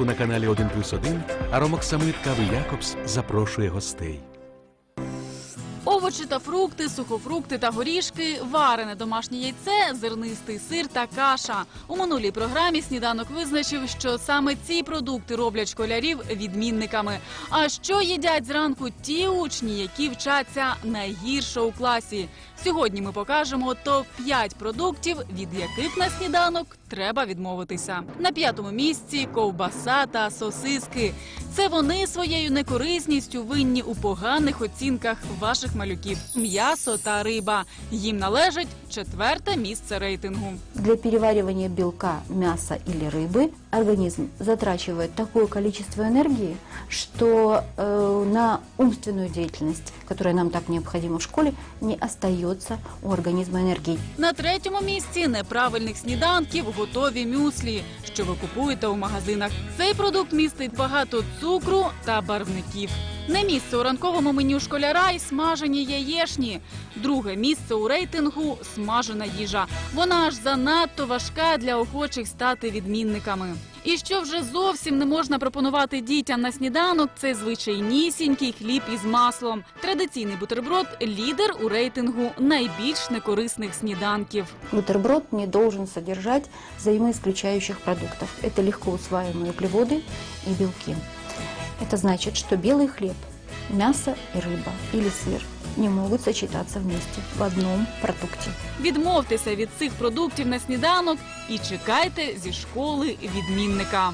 На каналі 1 плюс 1 Аромоксамит Кави Якобс запрошує гостей. Овочі та фрукти, сухофрукти та горішки, варене домашнє яйце, зернистий сир та каша. У минулій програмі сніданок визначив, що саме ці продукти роблять школярів відмінниками. А що їдять зранку ті учні, які вчаться найгірше у класі? Сьогодні ми покажемо топ 5 продуктів, від яких на сніданок треба відмовитися. На п'ятому місці ковбаса та сосиски. Це вони своєю некорисністю винні у поганих оцінках ваших малюків. М'ясо та риба. Їм належить четверте місце рейтингу. Для переваривания белка, мяса или рыбы организм затрачивает такое количество энергии, что э, на умственную деятельность, которая нам так необходима в школе, не остается у организма энергии. На третьому місці неправильних сніданків готові мюслі, що ви купуєте у магазинах. Цей продукт містить багато цукру та барвників. Не місце у ранковому меню школяра й смажені яєшні. Друге місце у рейтингу смажена їжа. Вона аж занадто важка для охочих стати відмінниками. І що вже зовсім не можна пропонувати дітям на сніданок, це звичайнісінький хліб із маслом. Традиційний бутерброд лідер у рейтингу найбільш некорисних сніданків. Бутерброд не должен содержать взаимоисключающих продуктов. Это легко усваиваемые углеводы и белки. Это значит, что белый хлеб, мясо и рыба или сыр не могут сочетаться вместе в одном продукте. Відмовтеся від цих продуктів на сніданок і чекайте зі школи відмінника.